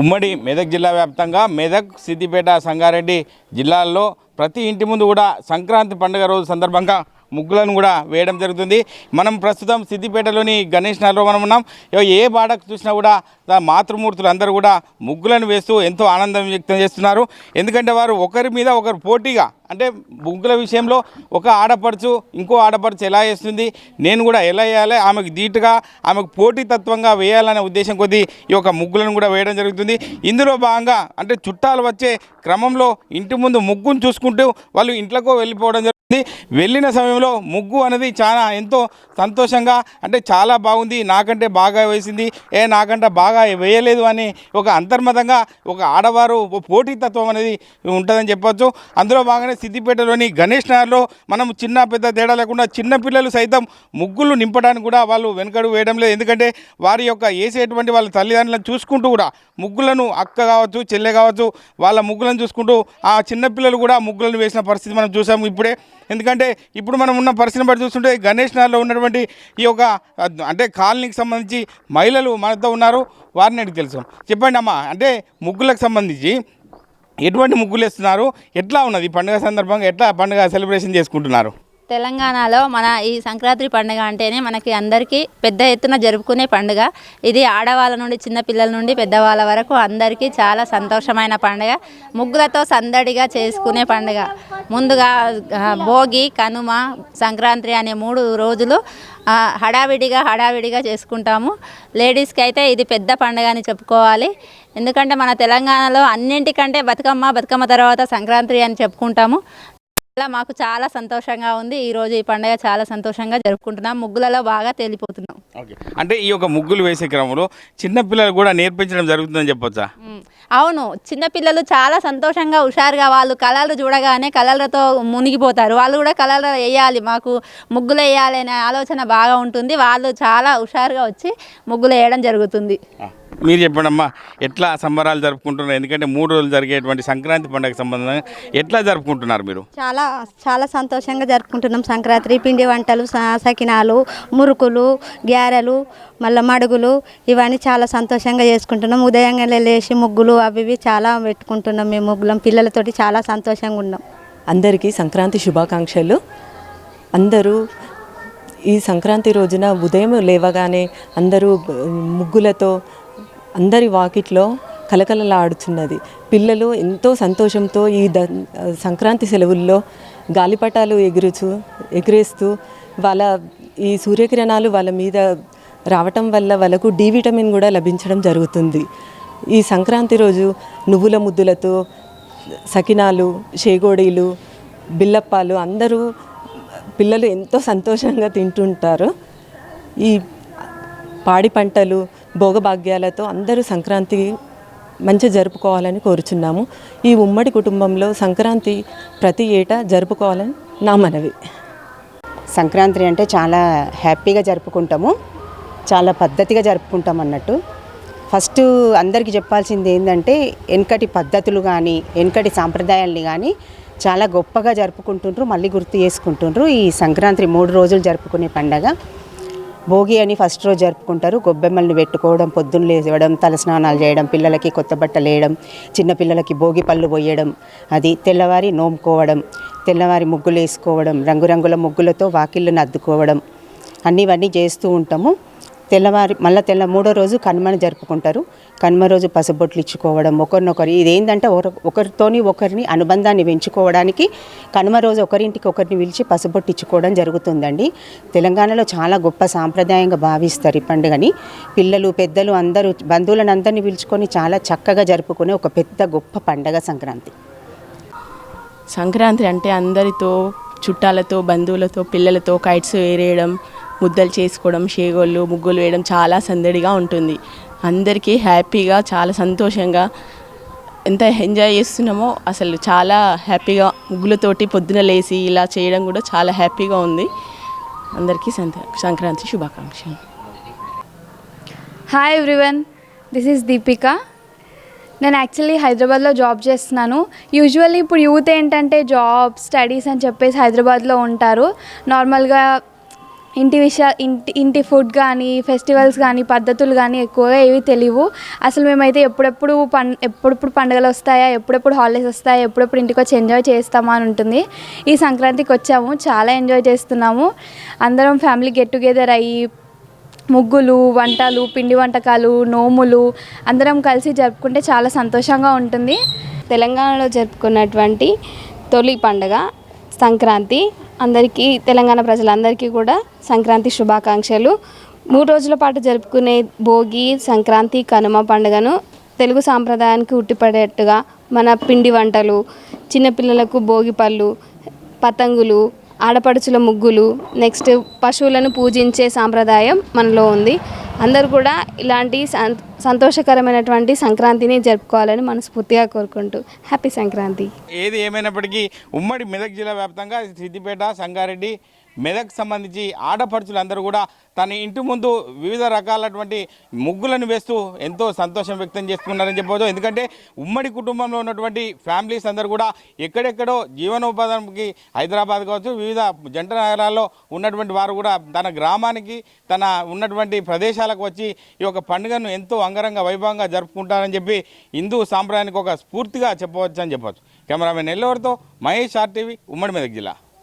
ఉమ్మడి మెదక్ జిల్లా వ్యాప్తంగా మెదక్ సిద్దిపేట సంగారెడ్డి జిల్లాల్లో ప్రతి ఇంటి ముందు కూడా సంక్రాంతి పండుగ రోజు సందర్భంగా ముగ్గులను కూడా వేయడం జరుగుతుంది. మనం ప్రస్తుతం సిద్దిపేటలోని గణేష్ నగర్లో మనం ఉన్నాం ఏ బాడకు చూసినా కూడా మాతృమూర్తులు అందరూ కూడా ముగ్గులను వేస్తూ ఎంతో ఆనందం వ్యక్తం చేస్తున్నారు. ఎందుకంటే వారు ఒకరి మీద ఒకరు పోటీగా అంటే ముగ్గుల విషయంలో ఒక ఆడపడుచు ఇంకో ఆడపడుచు ఎలా వేస్తుంది నేను కూడా ఎలా వేయాలి ఆమెకు ధీటుగా ఆమెకు పోటీతత్వంగా వేయాలనే ఉద్దేశం కొద్దీ ఈ యొక్క ముగ్గులను కూడా వేయడం జరుగుతుంది. ఇందులో భాగంగా అంటే చుట్టాలు వచ్చే క్రమంలో ఇంటి ముందు ముగ్గును చూసుకుంటూ వాళ్ళు ఇంట్లోకో వెళ్ళిపోవడం జరుగుతుంది. వెళ్ళిన సమయంలో ముగ్గు అనేది చాలా ఎంతో సంతోషంగా అంటే చాలా బాగుంది నాకంటే బాగా వేసింది ఏ నాకంటే బాగా వేయలేదు అని ఒక అంతర్మతంగా ఒక ఆడవారు ఒక పోటీతత్వం అనేది ఉంటుందని చెప్పొచ్చు. అందులో బాగానే సిద్దిపేటలోని గణేష్ నగర్లో మనం చిన్న పెద్ద తేడా లేకుండా చిన్నపిల్లలు సైతం ముగ్గులు నింపడానికి కూడా వాళ్ళు వెనుకడు వేయడం లేదు. ఎందుకంటే వారి యొక్క వేసేటువంటి వాళ్ళ తల్లిదండ్రులను చూసుకుంటూ కూడా ముగ్గులను అక్క కావచ్చు చెల్లె కావచ్చు వాళ్ళ ముగ్గులను చూసుకుంటూ ఆ చిన్నపిల్లలు కూడా ముగ్గులను వేసిన పరిస్థితి మనం చూసాము ఇప్పుడే. ఎందుకంటే ఇప్పుడు మనం ఉన్న పరిస్థితిని బట్టి చూస్తుంటే గణేష్ నగర్లో ఉన్నటువంటి ఈ యొక్క అంటే కాలనీకి సంబంధించి మహిళలు మనతో ఉన్నారు. వారిని అడిగి తెలుసు చెప్పండి అమ్మా అంటే ముగ్గులకు సంబంధించి ఎటువంటి ముగ్గులు వేస్తున్నారు? ఎట్లా ఉన్నది? పండుగ సందర్భంగా ఎట్లా పండుగ సెలబ్రేషన్ చేసుకుంటున్నారు? తెలంగాణలో మన ఈ సంక్రాంతి పండుగ అంటేనే మనకి అందరికీ పెద్ద ఎత్తున జరుపుకునే పండుగ. ఇది ఆడవాళ్ళ నుండి చిన్నపిల్లల నుండి పెద్దవాళ్ళ వరకు అందరికీ చాలా సంతోషమైన పండుగ. ముగ్గులతో సందడిగా చేసుకునే పండుగ. ముందుగా భోగి కనుమ సంక్రాంతి అనే మూడు రోజులు హడావిడిగా హడావిడిగా చేసుకుంటాము. లేడీస్కి అయితే ఇది పెద్ద పండుగ అని చెప్పుకోవాలి. ఎందుకంటే మన తెలంగాణలో అన్నింటికంటే బతుకమ్మ బతుకమ్మ తర్వాత సంక్రాంతి అని చెప్పుకుంటాము. అలా మాకు చాలా సంతోషంగా ఉంది. ఈ రోజు ఈ పండుగ చాలా సంతోషంగా జరుపుకుంటున్నాం. ముగ్గులలో బాగా తేలిపోతున్నాం. అంటే ఈ యొక్క ముగ్గులు వేసే క్రమంలో చిన్నపిల్లలు కూడా నేర్పించడం జరుగుతుందని చెప్పొచ్చా? అవును. చిన్నపిల్లలు చాలా సంతోషంగా హుషారుగా వాళ్ళు కలర్లు చూడగానే కలర్లతో మునిగిపోతారు. వాళ్ళు కూడా కలర్లు వేయాలి. మాకు ముగ్గులు వేయాలి అనే ఆలోచన బాగా ఉంటుంది. వాళ్ళు చాలా హుషారుగా వచ్చి ముగ్గులు వేయడం జరుగుతుంది. మీరు చెప్పండి అమ్మా ఎట్లా సంబరాలు జరుపుకుంటున్నారు? ఎందుకంటే మూడు రోజులు జరిగేటువంటి సంక్రాంతి పండుగ సంబంధంగా ఎట్లా జరుపుకుంటున్నారు మీరు? చాలా చాలా సంతోషంగా జరుపుకుంటున్నాం సంక్రాంతి. పిండి వంటలు స- సకినాలు మురుకులు గ్యారెలు మళ్ళీ మడుగులు ఇవన్నీ చాలా సంతోషంగా చేసుకుంటున్నాం. ఉదయంగా లేచి ముగ్గులు అవి ఇవి చాలా పెట్టుకుంటున్నాం మేము ముగ్గులం. పిల్లలతోటి చాలా సంతోషంగా ఉన్నాం. అందరికీ సంక్రాంతి శుభాకాంక్షలు. అందరూ ఈ సంక్రాంతి రోజున ఉదయం లేవగానే అందరూ ముగ్గులతో అందరి వాకిట్లో కలకలలాడుచున్నది. పిల్లలు ఎంతో సంతోషంతో ఈ ద సంక్రాంతి సెలవుల్లో గాలిపటాలు ఎగురుచు ఎగిరేస్తూ వాళ్ళ ఈ సూర్యకిరణాలు వాళ్ళ మీద రావటం వల్ల వాళ్ళకు డి విటమిన్ కూడా లభించడం జరుగుతుంది. ఈ సంక్రాంతి రోజు నువ్వుల ముద్దులతో సకినాలు షేగోడీలు బిల్లప్పాలు అందరూ పిల్లలు ఎంతో సంతోషంగా తింటుంటారు. ఈ పాడి పంటలు భోగభాగ్యాలతో అందరూ సంక్రాంతి మంచిగా జరుపుకోవాలని కోరుచున్నాము. ఈ ఉమ్మడి కుటుంబంలో సంక్రాంతి ప్రతి ఏటా జరుపుకోవాలని నా మనవి. సంక్రాంతి అంటే చాలా హ్యాపీగా జరుపుకుంటాము. చాలా పద్ధతిగా జరుపుకుంటాం అన్నట్టు. ఫస్ట్ అందరికీ చెప్పాల్సింది ఏంటంటే వెనకటి పద్ధతులు కానీ వెనకటి సాంప్రదాయాల్ని కానీ చాలా గొప్పగా జరుపుకుంటుండ్రు మళ్ళీ గుర్తు చేసుకుంటుండ్రు. ఈ సంక్రాంతి మూడు రోజులు జరుపుకునే పండగ. భోగి అని ఫస్ట్ రోజు జరుపుకుంటారు. గొబ్బెమ్మల్ని పెట్టుకోవడం పొద్దున్న లేవడం తలస్నానాలు చేయడం పిల్లలకి కొత్త బట్టలు వేయడం చిన్నపిల్లలకి భోగి పళ్ళు పోయడం అది తెల్లవారి నోముకోవడం తెల్లవారి ముగ్గులు వేసుకోవడం రంగురంగుల ముగ్గులతో వాకిళ్ళను అద్దుకోవడం అన్నీ ఇవన్నీ చేస్తూ ఉంటాము. తెల్లవారి మళ్ళీ తెల్ల మూడో రోజు కనుమని జరుపుకుంటారు. కనుమ రోజు పసుబొట్లు ఇచ్చుకోవడం ఒకరినొకరు ఇదేంటంటే ఒక ఒకరితోని ఒకరిని అనుబంధాన్ని పెంచుకోవడానికి కనుమ రోజు ఒకరింటికి ఒకరిని పిలిచి పసుబొట్టు ఇచ్చుకోవడం జరుగుతుందండి. తెలంగాణలో చాలా గొప్ప సాంప్రదాయంగా భావిస్తారు ఈ పండుగని. పిల్లలు పెద్దలు అందరూ బంధువులను అందరినీ పిలుచుకొని చాలా చక్కగా జరుపుకునే ఒక పెద్ద గొప్ప పండగ సంక్రాంతి. సంక్రాంతి అంటే అందరితో చుట్టాలతో బంధువులతో పిల్లలతో కైట్స్ వేరేయడం ముద్దలు చేసుకోవడం షేగోళ్ళు ముగ్గులు వేయడం చాలా సందడిగా ఉంటుంది. అందరికీ హ్యాపీగా చాలా సంతోషంగా ఎంత ఎంజాయ్ చేస్తున్నామో అసలు చాలా హ్యాపీగా ముగ్గులతోటి పొద్దున లేచి ఇలా చేయడం కూడా చాలా హ్యాపీగా ఉంది. అందరికీ సంత సంక్రాంతి శుభాకాంక్షలు. Hi everyone this is Deepika నేను యాక్చువల్లీ హైదరాబాద్లో జాబ్ చేస్తున్నాను. యూజువల్లీ ఇప్పుడు యూత్ ఏంటంటే జాబ్ స్టడీస్ అని చెప్పేసి హైదరాబాద్లో ఉంటారు. నార్మల్గా ఇంటి విషయ ఇంటి ఇంటి ఫుడ్ కానీ ఫెస్టివల్స్ కానీ పద్ధతులు కానీ ఎక్కువగా ఏవి తెలియవు. అసలు మేమైతే ఎప్పుడెప్పుడు పం ఎప్పుడెప్పుడు పండుగలు వస్తాయా ఎప్పుడెప్పుడు హాలిడేస్ వస్తాయా ఎప్పుడెప్పుడు ఇంటికి వచ్చి ఎంజాయ్ చేస్తామా అని ఉంటుంది. ఈ సంక్రాంతికి వచ్చాము చాలా ఎంజాయ్ చేస్తున్నాము. అందరం ఫ్యామిలీ గెట్ టుగెదర్ అయ్యి ముగ్గులు వంటలు పిండి వంటకాలు నోములు అందరం కలిసి జరుపుకుంటే చాలా సంతోషంగా ఉంటుంది. తెలంగాణలో జరుపుకున్నటువంటి తొలి పండుగ సంక్రాంతి. అందరికీ తెలంగాణ ప్రజలందరికీ కూడా సంక్రాంతి శుభాకాంక్షలు. మూడు రోజుల పాటు జరుపుకునే భోగి సంక్రాంతి కనుమ పండుగను తెలుగు సాంప్రదాయానికి ఉట్టిపడేట్టుగా మన పిండి వంటలు చిన్నపిల్లలకు భోగి పళ్ళు పతంగులు ఆడపడుచుల ముగ్గులు నెక్స్ట్ పశువులను పూజించే సాంప్రదాయం మనలో ఉంది. అందరూ కూడా ఇలాంటి సంతోషకరమైనటువంటి సంక్రాంతిని జరుపుకోవాలని మనస్ఫూర్తిగా కోరుకుంటూ హ్యాపీ సంక్రాంతి. ఏది ఏమైనప్పటికీ ఉమ్మడి మెదక్ జిల్లా వ్యాప్తంగా సిద్దిపేట సంగారెడ్డి మెదక్ సంబంధించి ఆడపడుచులందరూ కూడా తన ఇంటి ముందు వివిధ రకాలటువంటి ముగ్గులను వేస్తూ ఎంతో సంతోషం వ్యక్తం చేస్తున్నారని చెప్పవచ్చు. ఎందుకంటే ఉమ్మడి కుటుంబంలో ఉన్నటువంటి ఫ్యామిలీస్ అందరూ కూడా ఎక్కడెక్కడో జీవనోపాధికి హైదరాబాద్ కావచ్చు వివిధ జంట నగరాల్లో ఉన్నటువంటి వారు కూడా తన గ్రామానికి తన ఉన్నటువంటి ప్రదేశాలకు వచ్చి ఈ యొక్క పండుగను ఎంతో అంగరంగ వైభవంగా జరుపుకుంటారని చెప్పి హిందూ సాంప్రదాయానికి ఒక స్ఫూర్తిగా చెప్పవచ్చు అని చెప్పవచ్చు. కెమెరామెన్ ఎల్లవరితో మహేష్ ఆర్టీవీ ఉమ్మడి మెదక్ జిల్లా.